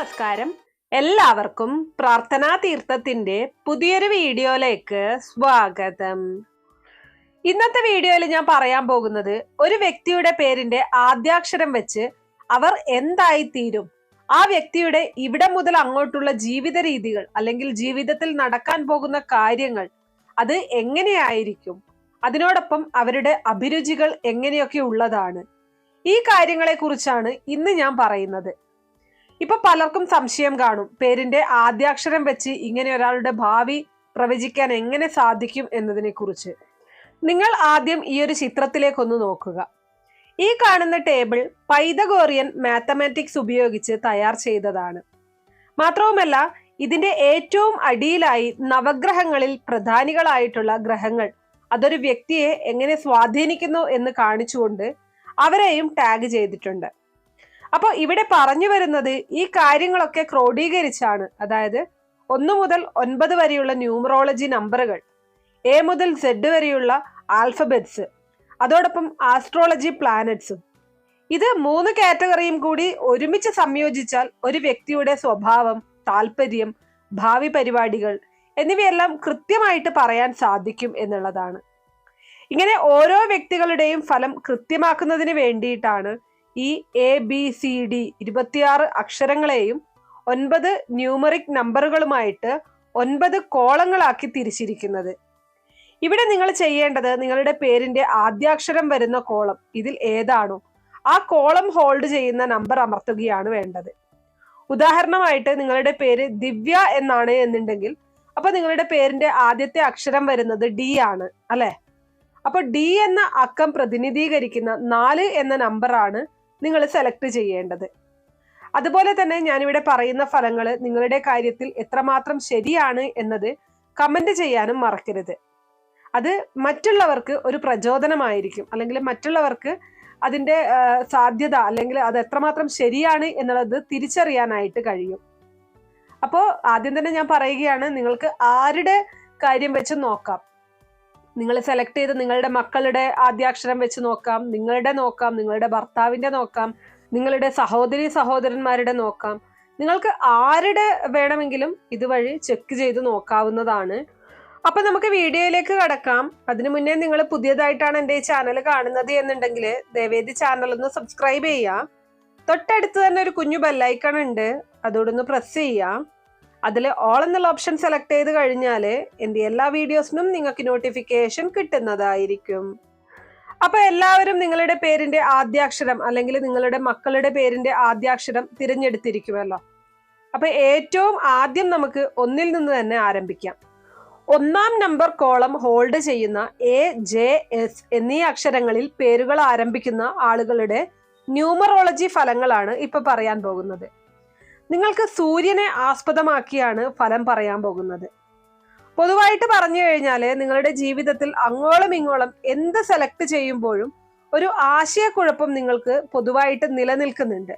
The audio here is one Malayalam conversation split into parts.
നമസ്കാരം. എല്ലാവർക്കും പ്രാർത്ഥനാ തീർത്ഥത്തിന്റെ പുതിയൊരു വീഡിയോയിലേക്ക് സ്വാഗതം. ഇന്നത്തെ വീഡിയോയിൽ ഞാൻ പറയാൻ പോകുന്നത് ഒരു വ്യക്തിയുടെ പേരിന്റെ ആദ്യാക്ഷരം വെച്ച് അവർ എന്തായി തീരും ആ വ്യക്തിയുടെ ഇവിടെ മുതൽ അങ്ങോട്ടുള്ള ജീവിത രീതികൾ അല്ലെങ്കിൽ ജീവിതത്തിൽ നടക്കാൻ പോകുന്ന കാര്യങ്ങൾ അത് എങ്ങനെയായിരിക്കും? അതിനോടൊപ്പം അവരുടെ അഭിരുചികൾ എങ്ങനെയൊക്കെ ഉള്ളതാണ്? ഈ കാര്യങ്ങളെ കുറിച്ചാണ് ഇന്ന് ഞാൻ പറയുന്നത്. ഇപ്പൊ പലർക്കും സംശയം കാണും. പേരിന്റെ ആദ്യാക്ഷരം വെച്ച് ഇങ്ങനെ ഒരാളുടെ ഭാവി പ്രവചിക്കാൻ എങ്ങനെ സാധിക്കും എന്നതിനെ കുറിച്ച്. നിങ്ങൾ ആദ്യം ഈ ഒരു ചിത്രത്തിലേക്കൊന്ന് നോക്കുക. ഈ കാണുന്ന ടേബിൾ പൈതഗോറിയൻ മാത്തമാറ്റിക്സ് ഉപയോഗിച്ച് തയ്യാർ ചെയ്തതാണ്. മാത്രവുമല്ല ഇതിന്റെ ഏറ്റവും അടിയിലായി നവഗ്രഹങ്ങളിൽ പ്രധാനികളായിട്ടുള്ള ഗ്രഹങ്ങൾ അതൊരു വ്യക്തിയെ എങ്ങനെ സ്വാധീനിക്കുന്നു എന്ന് കാണിച്ചുകൊണ്ട് അവരെയും ടാഗ് ചെയ്തിട്ടുണ്ട്. അപ്പോൾ ഇവിടെ പറഞ്ഞു വരുന്നത് ഈ കാര്യങ്ങളൊക്കെ ക്രോഡീകരിച്ചാണ്. അതായത് ഒന്ന് മുതൽ ഒൻപത് വരെയുള്ള ന്യൂമറോളജി നമ്പറുകൾ എ മുതൽ സെഡ് വരെയുള്ള ആൽഫബറ്റ്സ് അതോടൊപ്പം ആസ്ട്രോളജി പ്ലാനറ്റ്സും. ഇത് മൂന്ന് കാറ്റഗറിയും കൂടി ഒരുമിച്ച് സംയോജിച്ചാൽ ഒരു വ്യക്തിയുടെ സ്വഭാവം താല്പര്യം ഭാവി പരിപാടികൾ എന്നിവയെല്ലാം കൃത്യമായിട്ട് പറയാൻ സാധിക്കും എന്നുള്ളതാണ്. ഇങ്ങനെ ഓരോ വ്യക്തികളുടെയും ഫലം കൃത്യമാക്കുന്നതിന് വേണ്ടിയിട്ടാണ് ഈ എ ബി സി ഡി ഇരുപത്തിയാറ് അക്ഷരങ്ങളെയും ഒൻപത് ന്യൂമറിക് നമ്പറുകളുമായിട്ട് ഒൻപത് കോളങ്ങളാക്കി തിരിച്ചിരിക്കുന്നത്. ഇവിടെ നിങ്ങൾ ചെയ്യേണ്ടത് നിങ്ങളുടെ പേരിന്റെ ആദ്യാക്ഷരം വരുന്ന കോളം ഇതിൽ ഏതാണോ ആ കോളം ഹോൾഡ് ചെയ്യുന്ന നമ്പർ അമർത്തുകയാണ് വേണ്ടത്. ഉദാഹരണമായിട്ട് നിങ്ങളുടെ പേര് ദിവ്യ എന്നാണ് എന്നുണ്ടെങ്കിൽ അപ്പൊ നിങ്ങളുടെ പേരിന്റെ ആദ്യത്തെ അക്ഷരം വരുന്നത് ഡി ആണ് അല്ലെ? അപ്പൊ ഡി എന്ന അക്കം പ്രതിനിധീകരിക്കുന്ന നാല് എന്ന നമ്പറാണ് നിങ്ങൾ സെലക്ട് ചെയ്യേണ്ടത്. അതുപോലെ തന്നെ ഞാനിവിടെ പറയുന്ന ഫലങ്ങൾ നിങ്ങളുടെ കാര്യത്തിൽ എത്രമാത്രം ശരിയാണ് എന്നത് കമന്റ് ചെയ്യാനും മറക്കരുത്. അത് മറ്റുള്ളവർക്ക് ഒരു പ്രചോദനമായിരിക്കും. അല്ലെങ്കിൽ മറ്റുള്ളവർക്ക് അതിന്റെ സാധ്യത അല്ലെങ്കിൽ അത് എത്രമാത്രം ശരിയാണ് എന്നുള്ളത് തിരിച്ചറിയാനായിട്ട് കഴിയും. അപ്പോൾ ആദ്യം തന്നെ ഞാൻ പറയുകയാണ് നിങ്ങൾക്ക് ആരുടെ കാര്യം വെച്ച് നോക്കാം? നിങ്ങൾ സെലക്ട് ചെയ്ത് നിങ്ങളുടെ മക്കളുടെ ആദ്യാക്ഷരം വെച്ച് നോക്കാം നിങ്ങളുടെ നോക്കാം നിങ്ങളുടെ ഭർത്താവിന്റെ നോക്കാം നിങ്ങളുടെ സഹോദരി സഹോദരന്മാരുടെ നോക്കാം. നിങ്ങൾക്ക് ആരുടെ വേണമെങ്കിലും ഇതുവഴി ചെക്ക് ചെയ്ത് നോക്കാവുന്നതാണ്. അപ്പൊ നമുക്ക് വീഡിയോയിലേക്ക് കടക്കാം. അതിനു മുന്നേ നിങ്ങൾ പുതിയതായിട്ടാണ് എന്റെ ഈ ചാനൽ കാണുന്നത് എന്നുണ്ടെങ്കിൽ ദേവേദി ചാനൽ ഒന്ന് സബ്സ്ക്രൈബ് ചെയ്യാം തൊട്ടടുത്ത് തന്നെ ഒരു കുഞ്ഞു ബെല്ലൈക്കൺ ഉണ്ട്. അതോടൊന്ന് പ്രസ് ചെയ്യാം അതിൽ ഓൾ എന്നുള്ള ഓപ്ഷൻ സെലക്ട് ചെയ്ത് കഴിഞ്ഞാൽ എന്റെ എല്ലാ വീഡിയോസിനും നിങ്ങൾക്ക് നോട്ടിഫിക്കേഷൻ കിട്ടുന്നതായിരിക്കും. അപ്പൊ എല്ലാവരും നിങ്ങളുടെ പേരിന്റെ ആദ്യാക്ഷരം അല്ലെങ്കിൽ നിങ്ങളുടെ മക്കളുടെ പേരിന്റെ ആദ്യാക്ഷരം തിരഞ്ഞെടുത്തിരിക്കുമല്ലോ. അപ്പൊ ഏറ്റവും ആദ്യം നമുക്ക് ഒന്നിൽ നിന്ന് തന്നെ ആരംഭിക്കാം. ഒന്നാം നമ്പർ കോളം ഹോൾഡ് ചെയ്യുന്ന എ ജെ എസ് എന്നീ അക്ഷരങ്ങളിൽ പേരുകൾ ആരംഭിക്കുന്ന ആളുകളുടെ ന്യൂമറോളജി ഫലങ്ങളാണ് ഇപ്പൊ പറയാൻ പോകുന്നത്. നിങ്ങൾക്ക് സൂര്യനെ ആസ്പദമാക്കിയാണ് ഫലം പറയാൻ പോകുന്നത്. പൊതുവായിട്ട് പറഞ്ഞു കഴിഞ്ഞാൽ നിങ്ങളുടെ ജീവിതത്തിൽ അങ്ങോളം ഇങ്ങോളം എന്ത് സെലക്ട് ചെയ്യുമ്പോഴും ഒരു ആശയക്കുഴപ്പം നിങ്ങൾക്ക് പൊതുവായിട്ട് നിലനിൽക്കുന്നുണ്ട്.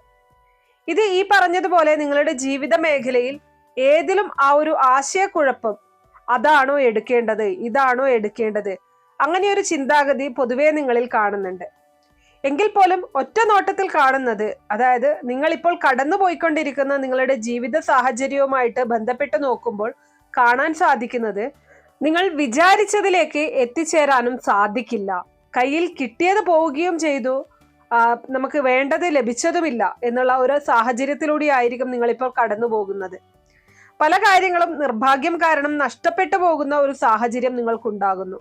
ഇത് ഈ പറഞ്ഞതുപോലെ നിങ്ങളുടെ ജീവിത മേഖലയിൽ ഏതിലും ആ ഒരു ആശയക്കുഴപ്പം അതാണോ എടുക്കേണ്ടത് ഇതാണോ എടുക്കേണ്ടത് അങ്ങനെ ഒരു ചിന്താഗതി പൊതുവേ നിങ്ങളിൽ കാണുന്നുണ്ട്. എങ്കിൽ പോലും ഒറ്റ നോട്ടത്തിൽ കാണുന്നത് അതായത് നിങ്ങൾ ഇപ്പോൾ കടന്നു പോയിക്കൊണ്ടിരിക്കുന്ന നിങ്ങളുടെ ജീവിത സാഹചര്യവുമായിട്ട് ബന്ധപ്പെട്ട് നോക്കുമ്പോൾ കാണാൻ സാധിക്കുന്നത് നിങ്ങൾ വിചാരിച്ചതിലേക്ക് എത്തിച്ചേരാനും സാധിക്കില്ല. കയ്യിൽ കിട്ടിയത് പോവുകയും ചെയ്തു നമുക്ക് വേണ്ടത് ലഭിച്ചതുമില്ല എന്നുള്ള ഒരു സാഹചര്യത്തിലൂടെ ആയിരിക്കും നിങ്ങളിപ്പോൾ കടന്നു പോകുന്നത് പല കാര്യങ്ങളും നിർഭാഗ്യം കാരണം നഷ്ടപ്പെട്ടു പോകുന്ന ഒരു സാഹചര്യം നിങ്ങൾക്കുണ്ടാകുന്നു.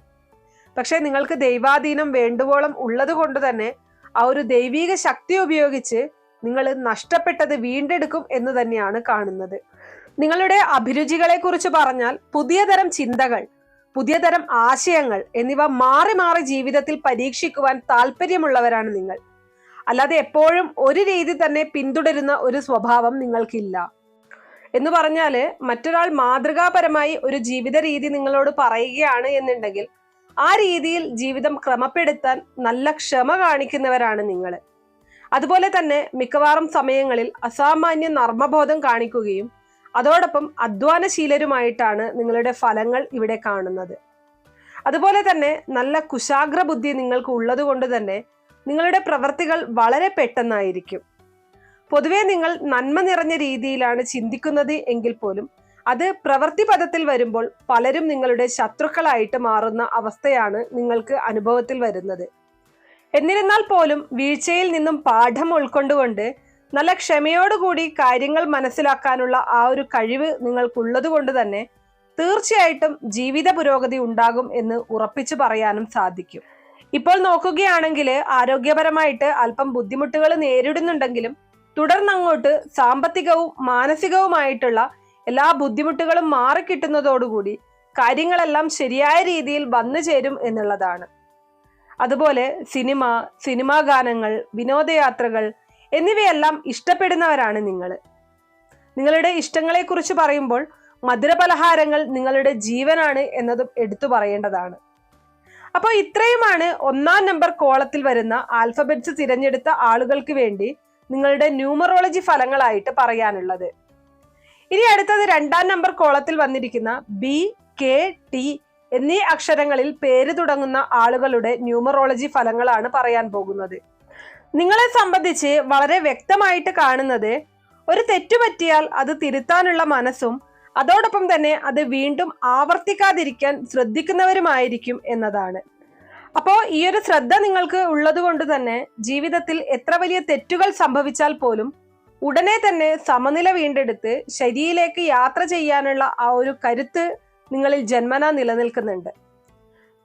പക്ഷേ നിങ്ങൾക്ക് ദൈവാധീനം വേണ്ടുവോളം ഉള്ളത് കൊണ്ട് തന്നെ ആ ഒരു ദൈവീക ശക്തി ഉപയോഗിച്ച് നിങ്ങൾ നഷ്ടപ്പെട്ടത് വീണ്ടെടുക്കും എന്ന് തന്നെയാണ് കാണുന്നത്. നിങ്ങളുടെ അഭിരുചികളെ കുറിച്ച് പറഞ്ഞാൽ പുതിയ തരം ചിന്തകൾ പുതിയ തരം ആശയങ്ങൾ എന്നിവ മാറി മാറി ജീവിതത്തിൽ പരീക്ഷിക്കുവാൻ താല്പര്യമുള്ളവരാണ് നിങ്ങൾ. അല്ലാതെ എപ്പോഴും ഒരു രീതി തന്നെ പിന്തുടരുന്ന ഒരു സ്വഭാവം നിങ്ങൾക്കില്ല. എന്ന് പറഞ്ഞാൽ മറ്റൊരാൾ മാതൃകാപരമായി ഒരു ജീവിത രീതി നിങ്ങളോട് പറയുകയാണ് എന്നുണ്ടെങ്കിൽ ആ രീതിയിൽ ജീവിതം ക്രമപ്പെടുത്താൻ നല്ല ക്ഷമ കാണിക്കുന്നവരാണ് നിങ്ങൾ അതുപോലെ തന്നെ മിക്കവാറും സമയങ്ങളിൽ അസാമാന്യ നർമ്മബോധം കാണിക്കുകയും അതോടൊപ്പം അധ്വാനശീലരുമായിട്ടാണ് നിങ്ങളുടെ ഫലങ്ങൾ ഇവിടെ കാണുന്നത്. അതുപോലെ തന്നെ നല്ല കുശാഗ്ര ബുദ്ധി നിങ്ങൾക്ക് ഉള്ളതുകൊണ്ട് തന്നെ നിങ്ങളുടെ പ്രവൃത്തികൾ വളരെ പെട്ടെന്നായിരിക്കും. പൊതുവെ നിങ്ങൾ നന്മ നിറഞ്ഞ രീതിയിലാണ് ചിന്തിക്കുന്നത് എങ്കിൽ പോലും അത് പ്രവൃത്തി പദത്തിൽ വരുമ്പോൾ പലരും നിങ്ങളുടെ ശത്രുക്കളായിട്ട് മാറുന്ന അവസ്ഥയാണ് നിങ്ങൾക്ക് അനുഭവത്തിൽ വരുന്നത്. എന്നിരുന്നാൽ പോലും വീഴ്ചയിൽ നിന്നും പാഠം ഉൾക്കൊണ്ടുകൊണ്ട് നല്ല ക്ഷമയോടുകൂടി കാര്യങ്ങൾ മനസ്സിലാക്കാനുള്ള ആ ഒരു കഴിവ് നിങ്ങൾക്കുള്ളത് കൊണ്ട് തന്നെ തീർച്ചയായിട്ടും ജീവിത പുരോഗതി ഉണ്ടാകും എന്ന് ഉറപ്പിച്ചു പറയാനും സാധിക്കും. ഇപ്പോൾ നോക്കുകയാണെങ്കിൽ ആരോഗ്യപരമായിട്ട് അല്പം ബുദ്ധിമുട്ടുകൾ നേരിടുന്നുണ്ടെങ്കിലും തുടർന്നങ്ങോട്ട് സാമ്പത്തികവും മാനസികവുമായിട്ടുള്ള എല്ലാ ബുദ്ധിമുട്ടുകളും മാറിക്കിട്ടുന്നതോടുകൂടി കാര്യങ്ങളെല്ലാം ശരിയായ രീതിയിൽ വന്നു ചേരും എന്നുള്ളതാണ്. അതുപോലെ സിനിമ സിനിമാ ഗാനങ്ങൾ വിനോദയാത്രകൾ എന്നിവയെല്ലാം ഇഷ്ടപ്പെടുന്നവരാണ് നിങ്ങൾ നിങ്ങളുടെ ഇഷ്ടങ്ങളെക്കുറിച്ച് പറയുമ്പോൾ മധുരപലഹാരങ്ങൾ നിങ്ങളുടെ ജീവനാണ് എന്നതും എടുത്തു പറയേണ്ടതാണ്. അപ്പോൾ ഇത്രയുമാണ് ഒന്നാം നമ്പർ കോളത്തിൽ വരുന്ന ആൽഫബറ്റ്സ് തിരഞ്ഞെടുത്ത ആളുകൾക്ക് വേണ്ടി നിങ്ങളുടെ ന്യൂമറോളജി ഫലങ്ങളായിട്ട് പറയാനുള്ളത്. ഇനി അടുത്തത് രണ്ടാം നമ്പർ കോളത്തിൽ വന്നിരിക്കുന്ന ബി കെ ടി എന്നീ അക്ഷരങ്ങളിൽ പേര് തുടങ്ങുന്ന ആളുകളുടെ ന്യൂമറോളജി ഫലങ്ങളാണ് പറയാൻ പോകുന്നത്. നിങ്ങളെ സംബന്ധിച്ച് വളരെ വ്യക്തമായിട്ട് കാണുന്നത് ഒരു തെറ്റു പറ്റിയാൽ അത് തിരുത്താനുള്ള മനസ്സും അതോടൊപ്പം തന്നെ അത് വീണ്ടും ആവർത്തിക്കാതിരിക്കാൻ ശ്രദ്ധിക്കുന്നവരുമായിരിക്കും എന്നതാണ്. അപ്പോൾ ഈ ഒരു ശ്രദ്ധ നിങ്ങൾക്ക് ഉള്ളത് കൊണ്ട് തന്നെ ജീവിതത്തിൽ എത്ര വലിയ തെറ്റുകൾ സംഭവിച്ചാൽ പോലും ഉടനെ തന്നെ സമനില വീണ്ടെടുത്ത് ശരിയിലേക്ക് യാത്ര ചെയ്യാനുള്ള ആ ഒരു കരുത്ത് നിങ്ങളിൽ ജന്മന നിലനിൽക്കുന്നുണ്ട്.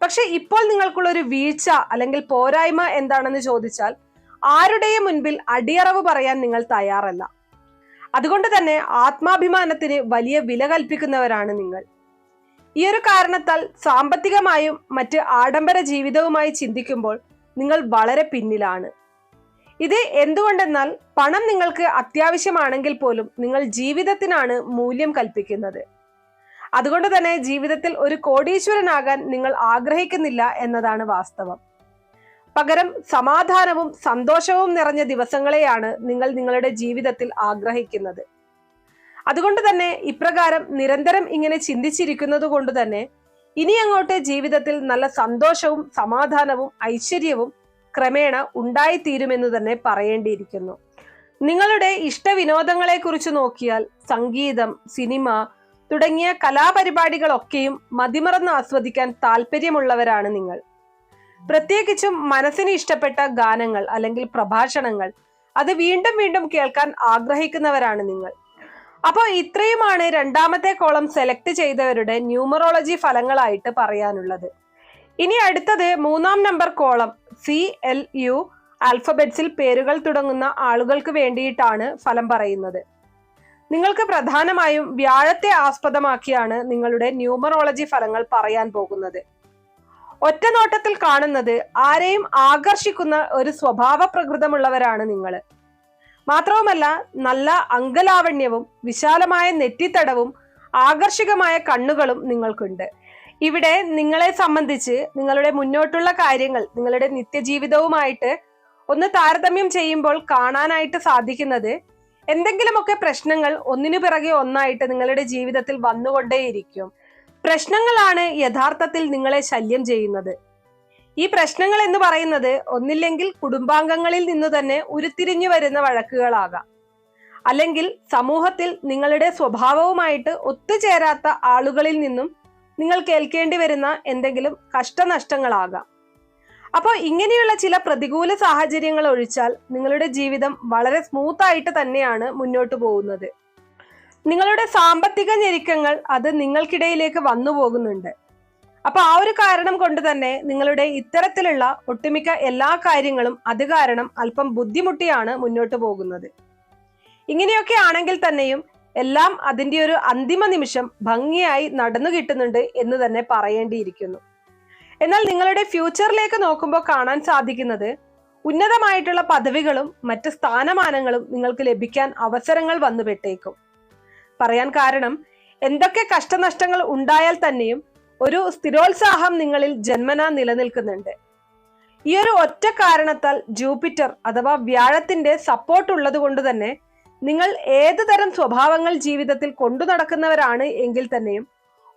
പക്ഷെ ഇപ്പോൾ നിങ്ങൾക്കുള്ള ഒരു വീഴ്ച അല്ലെങ്കിൽ പോരായ്മ എന്താണെന്ന് ചോദിച്ചാൽ ആരുടെയും മുൻപിൽ അടിയറവ് പറയാൻ നിങ്ങൾ തയ്യാറല്ല. അതുകൊണ്ട് തന്നെ ആത്മാഭിമാനത്തിന് വലിയ വില കൽപ്പിക്കുന്നവരാണ് നിങ്ങൾ. ഈ ഒരു കാരണത്താൽ സാമ്പത്തികമായും മറ്റ് ആഡംബര ജീവിതവുമായി ചിന്തിക്കുമ്പോൾ നിങ്ങൾ വളരെ പിന്നിലാണ്. ഇത് എന്തുകൊണ്ടെന്നാൽ പണം നിങ്ങൾക്ക് അത്യാവശ്യമാണെങ്കിൽ പോലും നിങ്ങൾ ജീവിതത്തിനാണ് മൂല്യം കൽപ്പിക്കുന്നത്. അതുകൊണ്ട് തന്നെ ജീവിതത്തിൽ ഒരു കോടീശ്വരനാകാൻ നിങ്ങൾ ആഗ്രഹിക്കുന്നില്ല എന്നതാണ് വാസ്തവം. പകരം സമാധാനവും സന്തോഷവും നിറഞ്ഞ ദിവസങ്ങളെയാണ് നിങ്ങൾ നിങ്ങളുടെ ജീവിതത്തിൽ ആഗ്രഹിക്കുന്നത്. അതുകൊണ്ട് തന്നെ ഇപ്രകാരം നിരന്തരം ഇങ്ങനെ ചിന്തിച്ചിരിക്കുന്നത് കൊണ്ട് തന്നെ ഇനി അങ്ങോട്ട് ജീവിതത്തിൽ നല്ല സന്തോഷവും സമാധാനവും ഐശ്വര്യവും ക്രമേണ ഉണ്ടായിത്തീരുമെന്ന് തന്നെ പറയേണ്ടിയിരിക്കുന്നു. നിങ്ങളുടെ ഇഷ്ട കുറിച്ച് നോക്കിയാൽ സംഗീതം സിനിമ തുടങ്ങിയ കലാപരിപാടികളൊക്കെയും മതിമറന്ന് ആസ്വദിക്കാൻ താല്പര്യമുള്ളവരാണ് നിങ്ങൾ. പ്രത്യേകിച്ചും മനസ്സിന് ഇഷ്ടപ്പെട്ട ഗാനങ്ങൾ അല്ലെങ്കിൽ പ്രഭാഷണങ്ങൾ അത് വീണ്ടും വീണ്ടും കേൾക്കാൻ ആഗ്രഹിക്കുന്നവരാണ് നിങ്ങൾ. അപ്പോൾ ഇത്രയുമാണ് രണ്ടാമത്തെ കോളം സെലക്ട് ചെയ്തവരുടെ ന്യൂമറോളജി ഫലങ്ങളായിട്ട് പറയാനുള്ളത്. ഇനി അടുത്തത് മൂന്നാം number column. C L U ആൽഫബറ്റ്സിൽ പേരുകൾ തുടങ്ങുന്ന ആളുകൾക്ക് വേണ്ടിയിട്ടാണ് ഫലം പറയുന്നത്. നിങ്ങൾക്ക് പ്രധാനമായും വ്യാഴത്തെ ആസ്പദമാക്കിയാണ് നിങ്ങളുടെ ന്യൂമറോളജി ഫലങ്ങൾ പറയാൻ പോകുന്നത്. ഒറ്റ നോട്ടത്തിൽ കാണുന്നത് ആരെയും ആകർഷിക്കുന്ന ഒരു സ്വഭാവ പ്രകൃതമുള്ളവരാണ് നിങ്ങൾ. മാത്രവുമല്ല നല്ല അങ്കലാവണ്യവും വിശാലമായ നെറ്റിത്തടവും ആകർഷകമായ കണ്ണുകളും നിങ്ങൾക്കുണ്ട്. ഇവിടെ നിങ്ങളെ സംബന്ധിച്ച് നിങ്ങളുടെ മുന്നോട്ടുള്ള കാര്യങ്ങൾ നിങ്ങളുടെ നിത്യജീവിതവുമായിട്ട് ഒന്ന് താരതമ്യം ചെയ്യുമ്പോൾ കാണാനായിട്ട് സാധിക്കുന്നത് എന്തെങ്കിലുമൊക്കെ പ്രശ്നങ്ങൾ ഒന്നിനു പിറകെ ഒന്നായിട്ട് നിങ്ങളുടെ ജീവിതത്തിൽ വന്നുകൊണ്ടേയിരിക്കും. പ്രശ്നങ്ങളാണ് യഥാർത്ഥത്തിൽ നിങ്ങളെ ശല്യം ചെയ്യുന്നത്. ഈ പ്രശ്നങ്ങൾ എന്ന് പറയുന്നത് ഒന്നില്ലെങ്കിൽ കുടുംബാംഗങ്ങളിൽ നിന്ന് തന്നെ ഉരുത്തിരിഞ്ഞു വരുന്ന വഴക്കുകളാകാം. അല്ലെങ്കിൽ സമൂഹത്തിൽ നിങ്ങളുടെ സ്വഭാവവുമായിട്ട് ഒത്തുചേരാത്ത ആളുകളിൽ നിന്നും നിങ്ങൾ കേൾക്കേണ്ടി വരുന്ന എന്തെങ്കിലും കഷ്ടനഷ്ടങ്ങളാകാം. അപ്പോൾ ഇങ്ങനെയുള്ള ചില പ്രതികൂല സാഹചര്യങ്ങൾ ഒഴിച്ചാൽ നിങ്ങളുടെ ജീവിതം വളരെ സ്മൂത്തായിട്ട് തന്നെയാണ് മുന്നോട്ട് പോകുന്നത്. നിങ്ങളുടെ സാമ്പത്തിക ഞെരുക്കങ്ങൾ അത് നിങ്ങൾക്കിടയിലേക്ക് വന്നു പോകുന്നുണ്ട്. അപ്പൊ ആ ഒരു കാരണം കൊണ്ട് തന്നെ നിങ്ങളുടെ ഇത്തരത്തിലുള്ള ഒട്ടുമിക്ക എല്ലാ കാര്യങ്ങളും അത് കാരണം അല്പം ബുദ്ധിമുട്ടിയാണ് മുന്നോട്ട് പോകുന്നത്. ഇങ്ങനെയൊക്കെ ആണെങ്കിൽ തന്നെയും എല്ലാം അതിന്റെ ഒരു അന്തിമ നിമിഷം ഭംഗിയായി നടന്നു കിട്ടുന്നുണ്ട് എന്ന് തന്നെ പറയേണ്ടിയിരിക്കുന്നു. എന്നാൽ നിങ്ങളുടെ ഫ്യൂച്ചറിലേക്ക് നോക്കുമ്പോൾ കാണാൻ സാധിക്കുന്നത് ഉന്നതമായിട്ടുള്ള പദവികളും മറ്റ് സ്ഥാനമാനങ്ങളും നിങ്ങൾക്ക് ലഭിക്കാൻ അവസരങ്ങൾ വന്നുപെട്ടേക്കും. പറയാൻ കാരണം എന്തൊക്കെ കഷ്ടനഷ്ടങ്ങൾ ഉണ്ടായാൽ തന്നെയും ഒരു സ്ഥിരോത്സാഹം നിങ്ങളിൽ ജന്മന നിലനിൽക്കുന്നുണ്ട്. ഈ ഒരു ഒറ്റ കാരണത്താൽ ജൂപ്പിറ്റർ അഥവാ വ്യാഴത്തിന്റെ സപ്പോർട്ട് ഉള്ളത് കൊണ്ട് തന്നെ നിങ്ങൾ ഏത് തരം സ്വഭാവങ്ങൾ ജീവിതത്തിൽ കൊണ്ടു നടക്കുന്നവരാണ് എങ്കിൽ തന്നെയും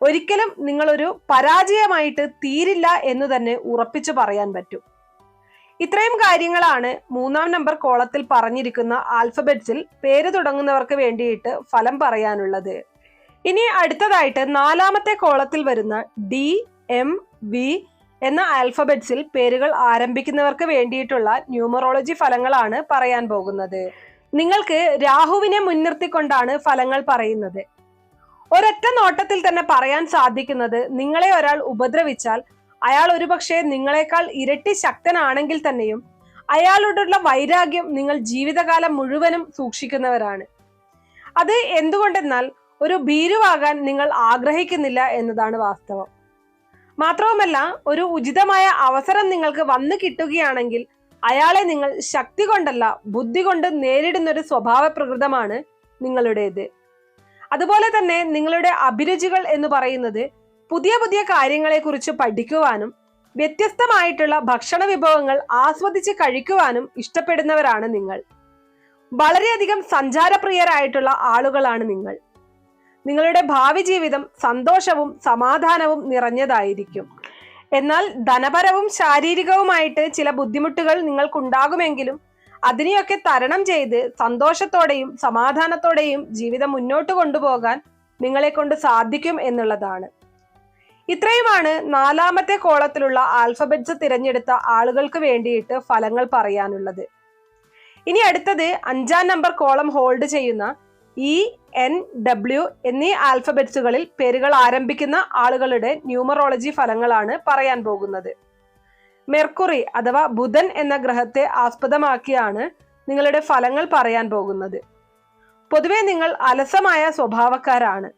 ഒരിക്കലും നിങ്ങളൊരു പരാജയമായിട്ട് തീരില്ല എന്ന് തന്നെ ഉറപ്പിച്ചു പറയാൻ പറ്റും. ഇത്രയും കാര്യങ്ങളാണ് മൂന്നാം നമ്പർ കോളത്തിൽ പറഞ്ഞിരിക്കുന്ന ആൽഫബറ്റ്സിൽ പേര് തുടങ്ങുന്നവർക്ക് വേണ്ടിയിട്ട് ഫലം പറയാനുള്ളത്. ഇനി അടുത്തതായിട്ട് നാലാമത്തെ കോളത്തിൽ വരുന്ന ഡി എം വി എന്ന ആൽഫബറ്റ്സിൽ പേരുകൾ ആരംഭിക്കുന്നവർക്ക് വേണ്ടിയിട്ടുള്ള ന്യൂമറോളജി ഫലങ്ങളാണ് പറയാൻ പോകുന്നത്. നിങ്ങൾക്ക് രാഹുവിനെ മുൻനിർത്തിക്കൊണ്ടാണ് ഫലങ്ങൾ പറയുന്നത്. ഒരൊറ്റ നോട്ടത്തിൽ തന്നെ പറയാൻ സാധിക്കുന്നത് നിങ്ങളെ ഒരാൾ ഉപദ്രവിച്ചാൽ അയാൾ ഒരുപക്ഷെ നിങ്ങളെക്കാൾ ഇരട്ടി ശക്തനാണെങ്കിൽ തന്നെയും അയാളോടുള്ള വൈരാഗ്യം നിങ്ങൾ ജീവിതകാലം മുഴുവനും സൂക്ഷിക്കുന്നവരാണ്. അത് എന്തുകൊണ്ടെന്നാൽ ഒരു ഭീരുവാകാൻ നിങ്ങൾ ആഗ്രഹിക്കുന്നില്ല എന്നതാണ് വാസ്തവം. മാത്രവുമല്ല ഒരു ഉചിതമായ അവസരം നിങ്ങൾക്ക് വന്നു കിട്ടുകയാണെങ്കിൽ അയാളെ നിങ്ങൾ ശക്തി കൊണ്ടല്ല ബുദ്ധി കൊണ്ട് നേരിടുന്ന ഒരു സ്വഭാവ പ്രകൃതമാണ് നിങ്ങളുടേത്. അതുപോലെ തന്നെ നിങ്ങളുടെ അഭിരുചികൾ എന്ന് പറയുന്നത് പുതിയ പുതിയ കാര്യങ്ങളെക്കുറിച്ച് പഠിക്കുവാനും വ്യത്യസ്തമായിട്ടുള്ള ഭക്ഷണ വിഭവങ്ങൾ ആസ്വദിച്ച് കഴിക്കുവാനും ഇഷ്ടപ്പെടുന്നവരാണ് നിങ്ങൾ. വളരെയധികം സഞ്ചാരപ്രിയരായിട്ടുള്ള ആളുകളാണ് നിങ്ങൾ. നിങ്ങളുടെ ഭാവി ജീവിതം സന്തോഷവും സമാധാനവും നിറഞ്ഞതായിരിക്കും. എന്നാൽ ധനപരവും ശാരീരികവുമായിട്ട് ചില ബുദ്ധിമുട്ടുകൾ നിങ്ങൾക്കുണ്ടാകുമെങ്കിലും അതിനെയൊക്കെ തരണം ചെയ്ത് സന്തോഷത്തോടെയും സമാധാനത്തോടെയും ജീവിതം മുന്നോട്ട് കൊണ്ടുപോകാൻ നിങ്ങളെ കൊണ്ട് സാധിക്കും എന്നുള്ളതാണ്. ഇത്രയുമാണ് നാലാമത്തെ കോളത്തിലുള്ള ആൽഫബറ്റ്സ് തിരഞ്ഞെടുത്ത ആളുകൾക്ക് വേണ്ടിയിട്ട് ഫലങ്ങൾ പറയാനുള്ളത്. ഇനി അടുത്തത് അഞ്ചാം നമ്പർ കോളം ഹോൾഡ് ചെയ്യുന്ന ഇ എൻ ഡബ്ല്യു എന്നീ ആൽഫബറ്റ്സുകളിൽ പേരുകൾ ആരംഭിക്കുന്ന ആളുകളുടെ ന്യൂമറോളജി ഫലങ്ങളാണ് പറയാൻ പോകുന്നത്. മെർക്കുറി അഥവാ ബുധൻ എന്ന ഗ്രഹത്തെ ആസ്പദമാക്കിയാണ് നിങ്ങളുടെ ഫലങ്ങൾ പറയാൻ പോകുന്നത്. പൊതുവെ നിങ്ങൾ അലസമായ സ്വഭാവക്കാരാണ്.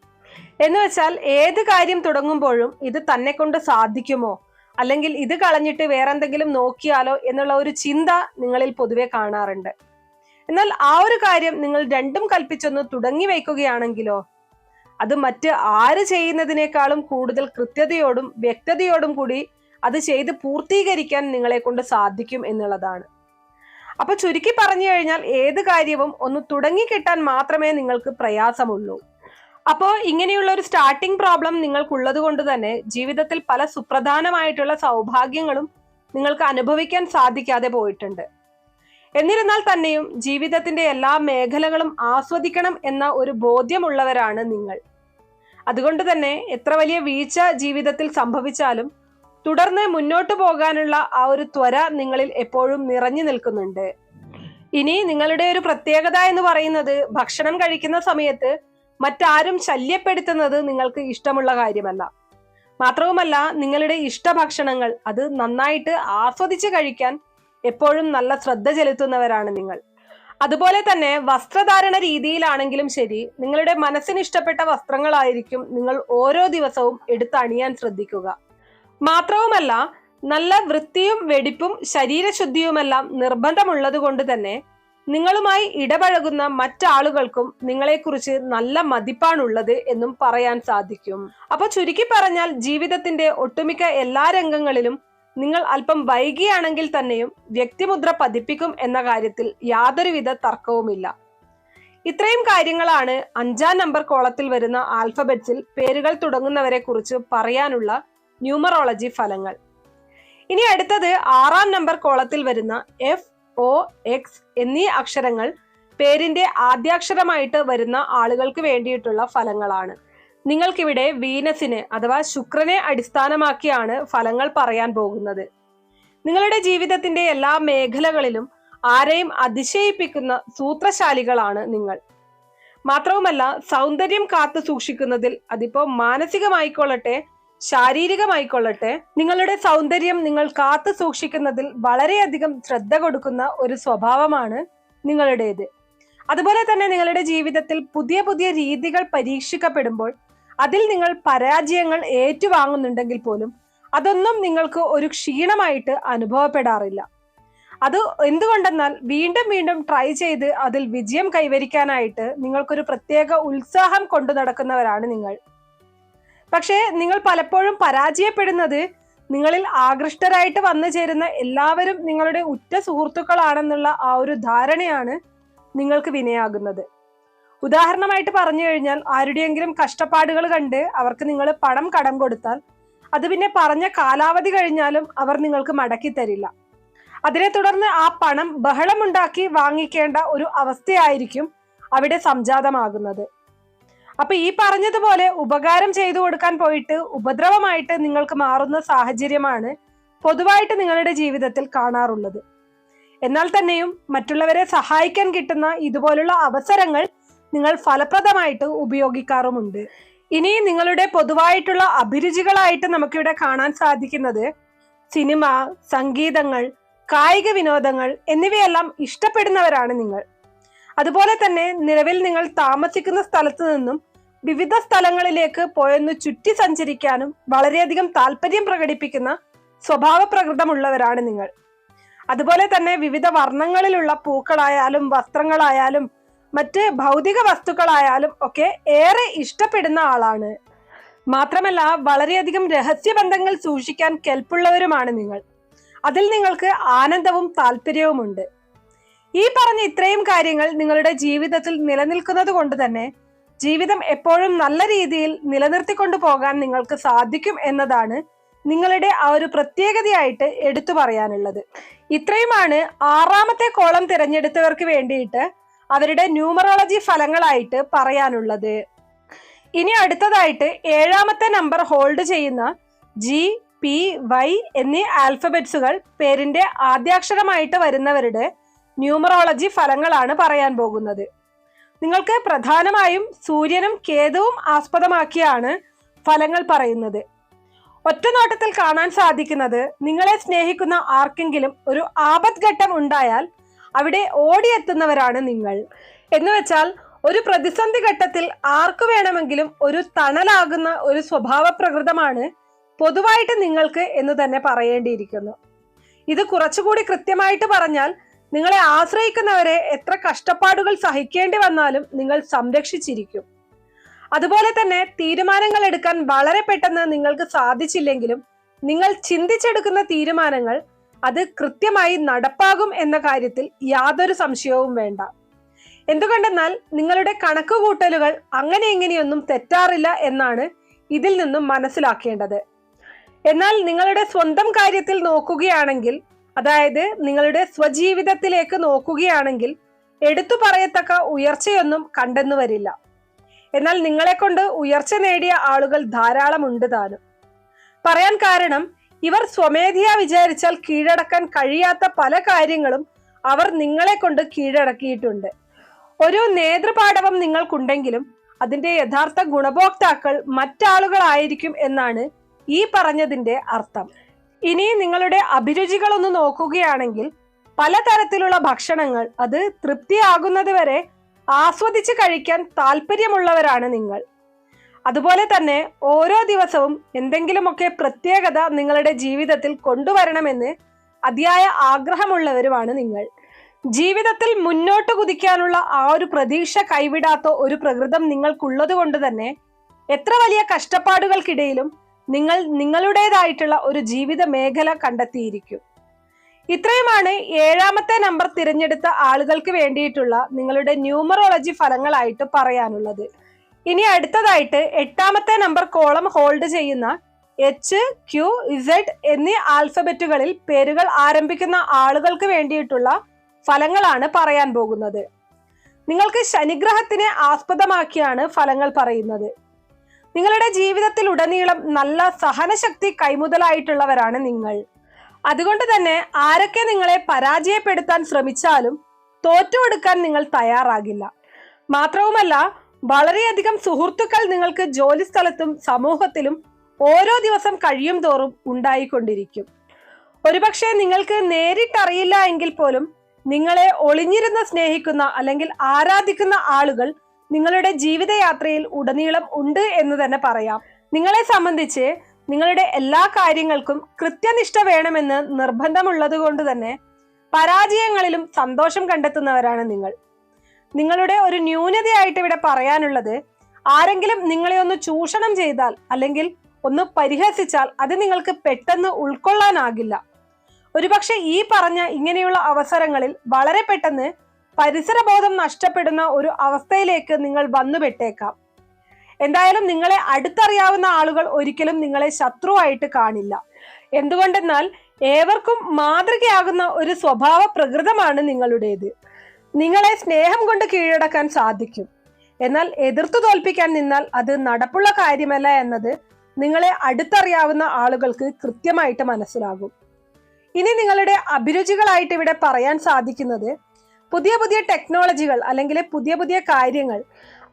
എന്ന് വെച്ചാൽ ഏത് കാര്യം തുടങ്ങുമ്പോഴും ഇത് തന്നെ കൊണ്ട് സാധിക്കുമോ? അല്ലെങ്കിൽ ഇത് കളഞ്ഞിട്ട് വേറെന്തെങ്കിലും നോക്കിയാലോ എന്നുള്ള ഒരു ചിന്ത നിങ്ങളിൽ പൊതുവെ കാണാറുണ്ട്. എന്നാൽ ആ ഒരു കാര്യം നിങ്ങൾ രണ്ടും കൽപ്പിച്ചൊന്ന് തുടങ്ങി വയ്ക്കുകയാണെങ്കിലോ? അത് മറ്റ് ആര് ചെയ്യുന്നതിനേക്കാളും കൂടുതൽ കൃത്യതയോടും വ്യക്തതയോടും കൂടി അത് ചെയ്ത് പൂർത്തീകരിക്കാൻ നിങ്ങളെ കൊണ്ട് സാധിക്കും എന്നുള്ളതാണ്. അപ്പൊ ചുരുക്കി പറഞ്ഞു കഴിഞ്ഞാൽ ഏത് കാര്യവും ഒന്ന് തുടങ്ങി കിട്ടാൻ മാത്രമേ നിങ്ങൾക്ക് പ്രയാസമുള്ളൂ. അപ്പോൾ ഇങ്ങനെയുള്ള ഒരു സ്റ്റാർട്ടിംഗ് പ്രോബ്ലം നിങ്ങൾക്കുള്ളത് കൊണ്ട് തന്നെ ജീവിതത്തിൽ പല സുപ്രധാനമായിട്ടുള്ള സൗഭാഗ്യങ്ങളും നിങ്ങൾക്ക് അനുഭവിക്കാൻ സാധിക്കാതെ പോയിട്ടുണ്ട്. എന്നിരുന്നാൽ തന്നെയും ജീവിതത്തിന്റെ എല്ലാ മേഖലകളും ആസ്വദിക്കണം എന്ന ഒരു ബോധ്യമുള്ളവരാണ് നിങ്ങൾ. അതുകൊണ്ട് തന്നെ എത്ര വലിയ വീഴ്ച ജീവിതത്തിൽ സംഭവിച്ചാലും തുടർന്ന് മുന്നോട്ട് പോകാനുള്ള ആ ഒരു ത്വര നിങ്ങളിൽ എപ്പോഴും നിറഞ്ഞു നിൽക്കുന്നുണ്ട്. ഇനി നിങ്ങളുടെ ഒരു പ്രത്യേകത എന്ന് പറയുന്നത് ഭക്ഷണം കഴിക്കുന്ന സമയത്ത് മറ്റാരും ശല്യപ്പെടുത്തുന്നത് നിങ്ങൾക്ക് ഇഷ്ടമുള്ള കാര്യമല്ല. മാത്രവുമല്ല നിങ്ങളുടെ ഇഷ്ടഭക്ഷണങ്ങൾ അത് നന്നായിട്ട് ആസ്വദിച്ച് കഴിക്കാൻ എപ്പോഴും നല്ല ശ്രദ്ധ ചെലുത്തുന്നവരാണ് നിങ്ങൾ. അതുപോലെ തന്നെ വസ്ത്രധാരണ രീതിയിലാണെങ്കിലും ശരി നിങ്ങളുടെ മനസ്സിന് ഇഷ്ടപ്പെട്ട വസ്ത്രങ്ങളായിരിക്കും നിങ്ങൾ ഓരോ ദിവസവും എടുത്തണിയാൻ ശ്രദ്ധിക്കുക. മാത്രവുമല്ല നല്ല വൃത്തിയും വെടിപ്പും ശരീരശുദ്ധിയുമെല്ലാം നിർബന്ധമുള്ളത് കൊണ്ട് തന്നെ നിങ്ങളുമായി ഇടപഴകുന്ന മറ്റാളുകൾക്കും നിങ്ങളെക്കുറിച്ച് നല്ല മതിപ്പാണുള്ളത് എന്നും പറയാൻ സാധിക്കും. അപ്പൊ ചുരുക്കി പറഞ്ഞാൽ ജീവിതത്തിന്റെ ഒട്ടുമിക്ക എല്ലാ രംഗങ്ങളിലും നിങ്ങൾ അല്പം വൈകിയാണെങ്കിൽ തന്നെയും വ്യക്തിമുദ്ര പതിപ്പിക്കും എന്ന കാര്യത്തിൽ യാതൊരുവിധ തർക്കവുമില്ല. ഇത്രയും കാര്യങ്ങളാണ് അഞ്ചാം നമ്പർ കോളത്തിൽ വരുന്ന ആൽഫബറ്റ്സിൽ പേരുകൾ തുടങ്ങുന്നവരെ കുറിച്ച് പറയാനുള്ള ന്യൂമറോളജി ഫലങ്ങൾ. ഇനി അടുത്തത് ആറാം നമ്പർ കോളത്തിൽ വരുന്ന എഫ് ഒ എക്സ് എന്നീ അക്ഷരങ്ങൾ പേരിന്റെ ആദ്യാക്ഷരമായിട്ട് വരുന്ന ആളുകൾക്ക് വേണ്ടിയിട്ടുള്ള ഫലങ്ങളാണ്. നിങ്ങൾക്കിവിടെ വീനസിന് അഥവാ ശുക്രനെ അടിസ്ഥാനമാക്കിയാണ് ഫലങ്ങൾ പറയാൻ പോകുന്നത്. നിങ്ങളുടെ ജീവിതത്തിന്റെ എല്ലാ മേഖലകളിലും ആരെയും അതിശയിപ്പിക്കുന്ന സൂത്രശാലികളാണ് നിങ്ങൾ. മാത്രവുമല്ല സൗന്ദര്യം കാത്തു സൂക്ഷിക്കുന്നതിൽ അതിപ്പോ മാനസികമായിക്കൊള്ളട്ടെ ശാരീരികമായിക്കൊള്ളട്ടെ നിങ്ങളുടെ സൗന്ദര്യം നിങ്ങൾ കാത്തു സൂക്ഷിക്കുന്നതിൽ വളരെയധികം ശ്രദ്ധ കൊടുക്കുന്ന ഒരു സ്വഭാവമാണ് നിങ്ങളുടേത്. അതുപോലെ തന്നെ നിങ്ങളുടെ ജീവിതത്തിൽ പുതിയ പുതിയ രീതികൾ പരീക്ഷിക്കപ്പെടുമ്പോൾ അതിൽ നിങ്ങൾ പരാജയങ്ങൾ ഏറ്റുവാങ്ങുന്നുണ്ടെങ്കിൽ പോലും അതൊന്നും നിങ്ങൾക്ക് ഒരു ക്ഷീണമായിട്ട് അനുഭവപ്പെടാറില്ല. അത് എന്തുകൊണ്ടെന്നാൽ വീണ്ടും വീണ്ടും ട്രൈ ചെയ്ത് അതിൽ വിജയം കൈവരിക്കാനായിട്ട് നിങ്ങൾക്കൊരു പ്രത്യേക ഉത്സാഹം കൊണ്ടു നടക്കുന്നവരാണ് നിങ്ങൾ. പക്ഷേ നിങ്ങൾ പലപ്പോഴും പരാജയപ്പെടുന്നത് നിങ്ങളിൽ ആകൃഷ്ടരായിട്ട് വന്നു ചേരുന്ന എല്ലാവരും നിങ്ങളുടെ ഉറ്റ സുഹൃത്തുക്കളാണെന്നുള്ള ആ ഒരു ധാരണയാണ് നിങ്ങൾക്ക് വിനയാകുന്നത്. ഉദാഹരണമായിട്ട് പറഞ്ഞു കഴിഞ്ഞാൽ ആരുടെയെങ്കിലും കഷ്ടപ്പാടുകൾ കണ്ട് അവർക്ക് നിങ്ങൾ പണം കടം കൊടുത്താൽ അത് പിന്നെ പറഞ്ഞ കാലാവധി കഴിഞ്ഞാലും അവർ നിങ്ങൾക്ക് മടക്കി തരില്ല. അതിനെ തുടർന്ന് ആ പണം ബഹളമുണ്ടാക്കി വാങ്ങിക്കേണ്ട ഒരു അവസ്ഥയായിരിക്കും അവിടെ സംജാതമാകുന്നത്. അപ്പൊ ഈ പറഞ്ഞതുപോലെ ഉപകാരം ചെയ്തു കൊടുക്കാൻ പോയിട്ട് ഉപദ്രവമായിട്ട് നിങ്ങൾക്ക് മാറുന്ന സാഹചര്യമാണ് പൊതുവായിട്ട് നിങ്ങളുടെ ജീവിതത്തിൽ കാണാറുള്ളത്. എന്നാൽ തന്നെയും മറ്റുള്ളവരെ സഹായിക്കാൻ കിട്ടുന്ന ഇതുപോലുള്ള അവസരങ്ങൾ നിങ്ങൾ ഫലപ്രദമായിട്ട് ഉപയോഗിക്കാറുമുണ്ട്. ഇനി നിങ്ങളുടെ പൊതുവായിട്ടുള്ള അഭിരുചികളായിട്ട് നമുക്കിവിടെ കാണാൻ സാധിക്കുന്നത് സിനിമ സംഗീതങ്ങൾ കായിക വിനോദങ്ങൾ എന്നിവയെല്ലാം ഇഷ്ടപ്പെടുന്നവരാണ് നിങ്ങൾ. അതുപോലെ തന്നെ നിലവിൽ നിങ്ങൾ താമസിക്കുന്ന സ്ഥലത്തു നിന്നും വിവിധ സ്ഥലങ്ങളിലേക്ക് പോയൊന്ന് ചുറ്റി സഞ്ചരിക്കാനും വളരെയധികം താല്പര്യം പ്രകടിപ്പിക്കുന്ന സ്വഭാവ പ്രകൃതമുള്ളവരാണ് നിങ്ങൾ. അതുപോലെ തന്നെ വിവിധ വർണങ്ങളിലുള്ള പൂക്കളായാലും വസ്ത്രങ്ങളായാലും മറ്റ് ഭൗതിക വസ്തുക്കളായാലും ഒക്കെ ഏറെ ഇഷ്ടപ്പെടുന്ന ആളാണ്. മാത്രമല്ല വളരെയധികം രഹസ്യബന്ധങ്ങൾ സൂക്ഷിക്കാൻ കെൽപ്പുള്ളവരുമാണ് നിങ്ങൾ. അതിൽ നിങ്ങൾക്ക് ആനന്ദവും താല്പര്യവുമുണ്ട്. ഈ പറഞ്ഞ ഇത്രയും കാര്യങ്ങൾ നിങ്ങളുടെ ജീവിതത്തിൽ നിലനിൽക്കുന്നത് കൊണ്ട് തന്നെ ജീവിതം എപ്പോഴും നല്ല രീതിയിൽ നിലനിർത്തിക്കൊണ്ടു പോകാൻ നിങ്ങൾക്ക് സാധിക്കും എന്നതാണ് നിങ്ങളുടെ ആ ഒരു പ്രത്യേകതയായിട്ട് എടുത്തു പറയാനുള്ളത്. ഇത്രയുമാണ് ആറാമത്തെ കോളം തിരഞ്ഞെടുത്തവർക്ക് വേണ്ടിയിട്ട് അവരുടെ ന്യൂമറോളജി ഫലങ്ങളായിട്ട് പറയാനുള്ളത്. ഇനി അടുത്തതായിട്ട് ഏഴാമത്തെ നമ്പർ ഹോൾഡ് ചെയ്യുന്ന ജി പി വൈ എന്നീ ആൽഫബറ്റ്സുകൾ പേരിന്റെ ആദ്യാക്ഷരമായിട്ട് വരുന്നവരുടെ ന്യൂമറോളജി ഫലങ്ങളാണ് പറയാൻ പോകുന്നത്. നിങ്ങൾക്ക് പ്രധാനമായും സൂര്യനും കേതുവും ആസ്പദമാക്കിയാണ് ഫലങ്ങൾ പറയുന്നത്. ഒറ്റ നോട്ടത്തിൽ കാണാൻ സാധിക്കുന്നത് നിങ്ങളെ സ്നേഹിക്കുന്ന ആർക്കെങ്കിലും ഒരു ആപത്ഘട്ടം ഉണ്ടായാൽ അവിടെ ഓടിയെത്തുന്നവരാണ് നിങ്ങൾ. എന്ന് വെച്ചാൽ ഒരു പ്രതിസന്ധി ഘട്ടത്തിൽ ആർക്കു വേണമെങ്കിലും ഒരു തണലാകുന്ന ഒരു സ്വഭാവ പ്രകൃതമാണ് പൊതുവായിട്ട് നിങ്ങൾക്ക് എന്ന് തന്നെ പറയേണ്ടിയിരിക്കുന്നു. ഇത് കുറച്ചുകൂടി കൃത്യമായിട്ട് പറഞ്ഞാൽ നിങ്ങളെ ആശ്രയിക്കുന്നവരെ എത്ര കഷ്ടപ്പാടുകൾ സഹിക്കേണ്ടി വന്നാലും നിങ്ങൾ സംരക്ഷിച്ചിരിക്കും. അതുപോലെ തന്നെ തീരുമാനങ്ങൾ എടുക്കാൻ വളരെ പെട്ടെന്ന് നിങ്ങൾക്ക് സാധിച്ചില്ലെങ്കിലും നിങ്ങൾ ചിന്തിച്ചെടുക്കുന്ന തീരുമാനങ്ങൾ അത് കൃത്യമായി നടപ്പാകും എന്ന കാര്യത്തിൽ യാതൊരു സംശയവും വേണ്ട. എന്തുകൊണ്ടെന്നാൽ നിങ്ങളുടെ കണക്കുകൂട്ടലുകൾ അങ്ങനെ ഇങ്ങനെയൊന്നും തെറ്റാറില്ല എന്നാണ് ഇതിൽ നിന്നും മനസ്സിലാക്കേണ്ടത്. എന്നാൽ നിങ്ങളുടെ സ്വന്തം കാര്യത്തിൽ നോക്കുകയാണെങ്കിൽ അതായത് നിങ്ങളുടെ സ്വജീവിതത്തിലേക്ക് നോക്കുകയാണെങ്കിൽ എടുത്തു പറയത്തക്ക ഉയർച്ചയൊന്നും കണ്ടെന്നു വരില്ല. എന്നാൽ നിങ്ങളെ കൊണ്ട് ഉയർച്ച നേടിയ ആളുകൾ ധാരാളം ഉണ്ട് താനും. പറയാൻ കാരണം ഇവർ സ്വമേധയാ വിചാരിച്ചാൽ കീഴടക്കാൻ കഴിയാത്ത പല കാര്യങ്ങളും അവർ നിങ്ങളെ കൊണ്ട് കീഴടക്കിയിട്ടുണ്ട്. ഒരു നേതൃപാഠവം നിങ്ങൾക്കുണ്ടെങ്കിലും അതിന്റെ യഥാർത്ഥ ഗുണഭോക്താക്കൾ മറ്റാളുകളായിരിക്കും എന്നാണ് ഈ പറഞ്ഞതിന്റെ അർത്ഥം. ഇനി നിങ്ങളുടെ അഭിരുചികളൊന്ന് നോക്കുകയാണെങ്കിൽ പലതരത്തിലുള്ള ഭക്ഷണങ്ങൾ അത് തൃപ്തിയാകുന്നത് വരെ ആസ്വദിച്ച് കഴിക്കാൻ താല്പര്യമുള്ളവരാണ് നിങ്ങൾ. അതുപോലെ തന്നെ ഓരോ ദിവസവും എന്തെങ്കിലുമൊക്കെ പ്രത്യേകത നിങ്ങളുടെ ജീവിതത്തിൽ കൊണ്ടുവരണമെന്ന് അതിയായ ആഗ്രഹമുള്ളവരുമാണ് നിങ്ങൾ. ജീവിതത്തിൽ മുന്നോട്ട് കുതിക്കാനുള്ള ആ ഒരു പ്രതീക്ഷ കൈവിടാത്ത ഒരു പ്രകൃതം നിങ്ങൾക്കുള്ളത് കൊണ്ട് തന്നെ എത്ര വലിയ കഷ്ടപ്പാടുകൾക്കിടയിലും നിങ്ങൾ നിങ്ങളുടേതായിട്ടുള്ള ഒരു ജീവിത മേഖല കണ്ടെത്തിയിരിക്കും. ഇത്രയുമാണ് ഏഴാമത്തെ നമ്പർ തിരഞ്ഞെടുത്ത ആളുകൾക്ക് വേണ്ടിയിട്ടുള്ള നിങ്ങളുടെ ന്യൂമറോളജി ഫലങ്ങളായിട്ട് പറയാനുള്ളത്. ഇനി അടുത്തതായിട്ട് എട്ടാമത്തെ നമ്പർ കോളം ഹോൾഡ് ചെയ്യുന്ന എച്ച് ക്യു ഇസഡ് എന്നീ ആൽഫബറ്റുകളിൽ പേരുകൾ ആരംഭിക്കുന്ന ആളുകൾക്ക് വേണ്ടിയിട്ടുള്ള ഫലങ്ങളാണ് പറയാൻ പോകുന്നത്. നിങ്ങൾക്ക് ശനിഗ്രഹത്തിനെ ആസ്പദമാക്കിയാണ് ഫലങ്ങൾ പറയുന്നത്. നിങ്ങളുടെ ജീവിതത്തിൽ ഉടനീളം നല്ല സഹനശക്തി കൈമുതലായിട്ടുള്ളവരാണ് നിങ്ങൾ. അതുകൊണ്ട് തന്നെ ആരൊക്കെ നിങ്ങളെ പരാജയപ്പെടുത്താൻ ശ്രമിച്ചാലും തോറ്റുകൊടുക്കാൻ നിങ്ങൾ തയ്യാറാകില്ല. മാത്രവുമല്ല വളരെയധികം സുഹൃത്തുക്കൾ നിങ്ങൾക്ക് ജോലി സ്ഥലത്തും സമൂഹത്തിലും ഓരോ ദിവസം കഴിയും തോറും ഉണ്ടായിക്കൊണ്ടിരിക്കും. ഒരുപക്ഷെ നിങ്ങൾക്ക് നേരിട്ടറിയില്ല എങ്കിൽ പോലും നിങ്ങളെ ഒളിഞ്ഞിരുന്ന് സ്നേഹിക്കുന്ന അല്ലെങ്കിൽ ആരാധിക്കുന്ന ആളുകൾ നിങ്ങളുടെ ജീവിതയാത്രയിൽ ഉടനീളം ഉണ്ട് എന്ന് തന്നെ പറയാം. നിങ്ങളെ സംബന്ധിച്ച് നിങ്ങളുടെ എല്ലാ കാര്യങ്ങൾക്കും കൃത്യനിഷ്ഠ വേണമെന്ന് നിർബന്ധമുള്ളത് കൊണ്ട് തന്നെ പരാജയങ്ങളിലും സന്തോഷം കണ്ടെത്തുന്നവരാണ് നിങ്ങൾ. നിങ്ങളുടെ ഒരു ന്യൂനതയായിട്ട് ഇവിടെ പറയാനുള്ളത് ആരെങ്കിലും നിങ്ങളെ ഒന്ന് ചൂഷണം ചെയ്താൽ അല്ലെങ്കിൽ ഒന്ന് പരിഹസിച്ചാൽ അത് നിങ്ങൾക്ക് പെട്ടെന്ന് ഉൾക്കൊള്ളാനാകില്ല. ഒരുപക്ഷെ ഈ പറഞ്ഞ ഇങ്ങനെയുള്ള അവസരങ്ങളിൽ വളരെ പെട്ടെന്ന് പരിസരബോധം നഷ്ടപ്പെടുന്ന ഒരു അവസ്ഥയിലേക്ക് നിങ്ങൾ വന്നുപെട്ടേക്കാം എന്തായാലും നിങ്ങളെ അടുത്തറിയാവുന്ന ആളുകൾ ഒരിക്കലും നിങ്ങളെ ശത്രുവായിട്ട് കാണില്ല. എന്തുകൊണ്ടെന്നാൽ ഏവർക്കും മാതൃകയാകുന്ന ഒരു സ്വഭാവ പ്രകൃതമാണ് നിങ്ങളുടേത്. നിങ്ങളെ സ്നേഹം കൊണ്ട് കീഴടക്കാൻ സാധിക്കും. എന്നാൽ എതിർത്തു തോൽപ്പിക്കാൻ നിന്നാൽ അത് നടപ്പുള്ള കാര്യമല്ല എന്നത് നിങ്ങളെ അടുത്തറിയാവുന്ന ആളുകൾക്ക് കൃത്യമായിട്ട് മനസ്സിലാകും. ഇനി നിങ്ങളുടെ അഭിരുചികളായിട്ട് ഇവിടെ പറയാൻ സാധിക്കുന്നത് പുതിയ പുതിയ ടെക്നോളജികൾ അല്ലെങ്കിൽ പുതിയ പുതിയ കാര്യങ്ങൾ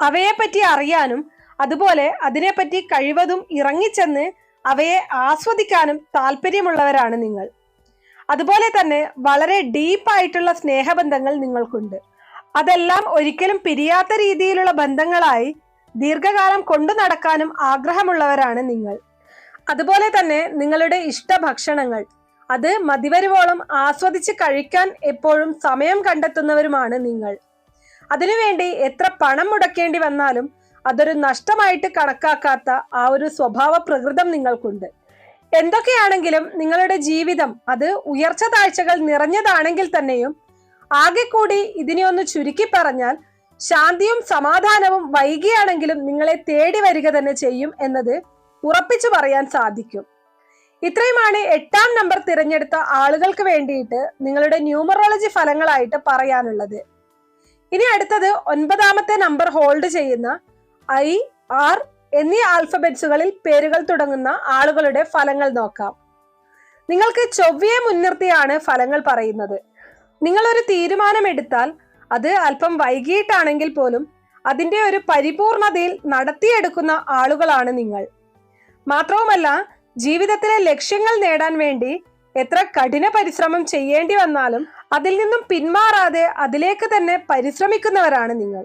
അവയെപ്പറ്റി അറിയാനും അതുപോലെ അതിനെപ്പറ്റി കഴിവതും ഇറങ്ങിച്ചെന്ന് അവയെ ആസ്വദിക്കാനും താല്പര്യമുള്ളവരാണ് നിങ്ങൾ. അതുപോലെ തന്നെ വളരെ ഡീപ്പായിട്ടുള്ള സ്നേഹബന്ധങ്ങൾ നിങ്ങൾക്കുണ്ട്. അതെല്ലാം ഒരിക്കലും പിരിയാത്ത രീതിയിലുള്ള ബന്ധങ്ങളായി ദീർഘകാലം കൊണ്ടു നടക്കാനും ആഗ്രഹമുള്ളവരാണ് നിങ്ങൾ. അതുപോലെ തന്നെ നിങ്ങളുടെ ഇഷ്ട ഭക്ഷണങ്ങൾ അത് മതിവരുവോളം ആസ്വദിച്ച് കഴിക്കാൻ എപ്പോഴും സമയം കണ്ടെത്തുന്നവരുമാണ് നിങ്ങൾ. അതിനുവേണ്ടി എത്ര പണം മുടക്കേണ്ടി വന്നാലും അതൊരു നഷ്ടമായിട്ട് കണക്കാക്കാത്ത ആ ഒരു സ്വഭാവ പ്രകൃതം നിങ്ങൾക്കുണ്ട്. എന്തൊക്കെയാണെങ്കിലും നിങ്ങളുടെ ജീവിതം അത് ഉയർച്ച താഴ്ചകൾ നിറഞ്ഞതാണെങ്കിൽ തന്നെയും ആകെ കൂടി ഇതിനെ ഒന്ന് ചുരുക്കി പറഞ്ഞാൽ ശാന്തിയും സമാധാനവും വൈകിയാണെങ്കിലും നിങ്ങളെ തേടി വരിക തന്നെ ചെയ്യും എന്നത് ഉറപ്പിച്ചു പറയാൻ സാധിക്കും. ഇത്രയുമാണ് എട്ടാം നമ്പർ തിരഞ്ഞെടുത്ത ആളുകൾക്ക് വേണ്ടിയിട്ട് നിങ്ങളുടെ ന്യൂമറോളജി ഫലങ്ങളായിട്ട് പറയാനുള്ളത്. ഇനി അടുത്തത് ഒൻപതാമത്തെ നമ്പർ ഹോൾഡ് ചെയ്യുന്ന ഐ ആർ എന്നീ ആൽഫബറ്റ്സുകളിൽ പേരുകൾ തുടങ്ങുന്ന ആളുകളുടെ ഫലങ്ങൾ നോക്കാം. നിങ്ങൾക്ക് ചൊവ്വയെ മുൻനിർത്തിയാണ് ഫലങ്ങൾ പറയുന്നത്. നിങ്ങൾ ഒരു തീരുമാനമെടുത്താൽ അത് അല്പം വൈകിട്ടാണെങ്കിൽ പോലും അതിന്റെ ഒരു പരിപൂർണതയിൽ നടത്തിയെടുക്കുന്ന ആളുകളാണ് നിങ്ങൾ. മാത്രവുമല്ല ജീവിതത്തിലെ ലക്ഷ്യങ്ങൾ നേടാൻ വേണ്ടി എത്ര കഠിന പരിശ്രമം ചെയ്യേണ്ടി വന്നാലും അതിൽ നിന്നും പിന്മാറാതെ അതിലേക്ക് തന്നെ പരിശ്രമിക്കുന്നവരാണ് നിങ്ങൾ.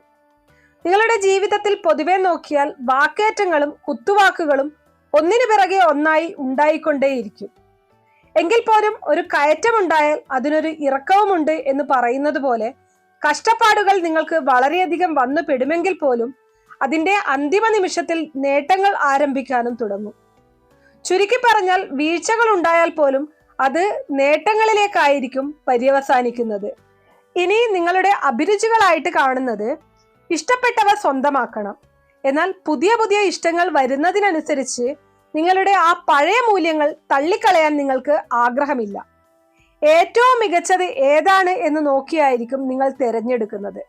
നിങ്ങളുടെ ജീവിതത്തിൽ പൊതുവെ നോക്കിയാൽ വാക്കേറ്റങ്ങളും കുത്തുവാക്കുകളും ഒന്നിനു പിറകെ ഒന്നായി ഉണ്ടായിക്കൊണ്ടേയിരിക്കും. എങ്കിൽ പോലും ഒരു കയറ്റമുണ്ടായാൽ അതിനൊരു ഇറക്കവുമുണ്ട് എന്ന് പറയുന്നത് പോലെ കഷ്ടപ്പാടുകൾ നിങ്ങൾക്ക് വളരെയധികം വന്നു പെടുമെങ്കിൽ പോലും അതിന്റെ അന്തിമ നിമിഷത്തിൽ നേട്ടങ്ങൾ ആരംഭിക്കാനും തുടങ്ങും. ചുരുക്കി പറഞ്ഞാൽ വീഴ്ചകൾ ഉണ്ടായാൽ പോലും അത് നേട്ടങ്ങളിലേക്കായിരിക്കും പര്യവസാനിക്കുന്നത്. ഇനി നിങ്ങളുടെ അഭിരുചികളായിട്ട് കാണുന്നത് ഇഷ്ടപ്പെട്ടവ സ്വന്തമാക്കണം. എന്നാൽ പുതിയ പുതിയ ഇഷ്ടങ്ങൾ വരുന്നതിനനുസരിച്ച് നിങ്ങളുടെ ആ പഴയ മൂല്യങ്ങൾ തള്ളിക്കളയാൻ നിങ്ങൾക്ക് ആഗ്രഹമില്ല. ഏറ്റവും മികച്ചത് ഏതാണ് എന്ന് നോക്കിയായിരിക്കും നിങ്ങൾ തിരഞ്ഞെടുക്കുന്നത്.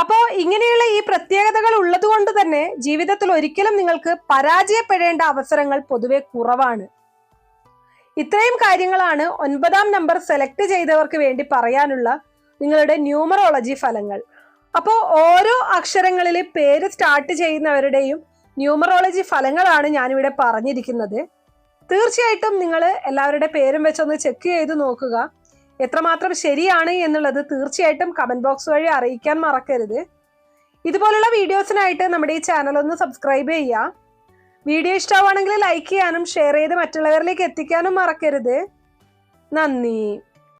അപ്പോൾ ഇങ്ങനെയുള്ള ഈ പ്രത്യേകതകൾ ഉള്ളതുകൊണ്ട് തന്നെ ജീവിതത്തിൽ ഒരിക്കലും നിങ്ങൾക്ക് പരാജയപ്പെടേണ്ട അവസരങ്ങൾ പൊതുവെ കുറവാണ്. ഇത്രയും കാര്യങ്ങളാണ് ഒൻപതാം നമ്പർ സെലക്ട് ചെയ്തവർക്ക് വേണ്ടി പറയാനുള്ള നിങ്ങളുടെ ന്യൂമറോളജി ഫലങ്ങൾ. അപ്പോൾ ഓരോ അക്ഷരങ്ങളിൽ പേര് സ്റ്റാർട്ട് ചെയ്യുന്നവരുടെയും ന്യൂമറോളജി ഫലങ്ങളാണ് ഞാനിവിടെ പറഞ്ഞിരിക്കുന്നത്. തീർച്ചയായിട്ടും നിങ്ങൾ എല്ലാവരുടെ പേരും വെച്ചൊന്ന് ചെക്ക് ചെയ്ത് നോക്കുക. എത്രമാത്രം ശരിയാണ് എന്നുള്ളത് തീർച്ചയായിട്ടും കമന്റ് ബോക്സ് വഴി അറിയിക്കാൻ മറക്കരുത്. ഇതുപോലുള്ള വീഡിയോസിനായിട്ട് നമ്മുടെ ഈ ചാനൽ ഒന്ന് സബ്സ്ക്രൈബ് ചെയ്യുക. വീഡിയോ ഇഷ്ടമാണെങ്കിൽ ലൈക്ക് ചെയ്യാനും ഷെയർ ചെയ്ത് മറ്റുള്ളവരിലേക്ക് എത്തിക്കാനും മറക്കരുത്. നന്ദി.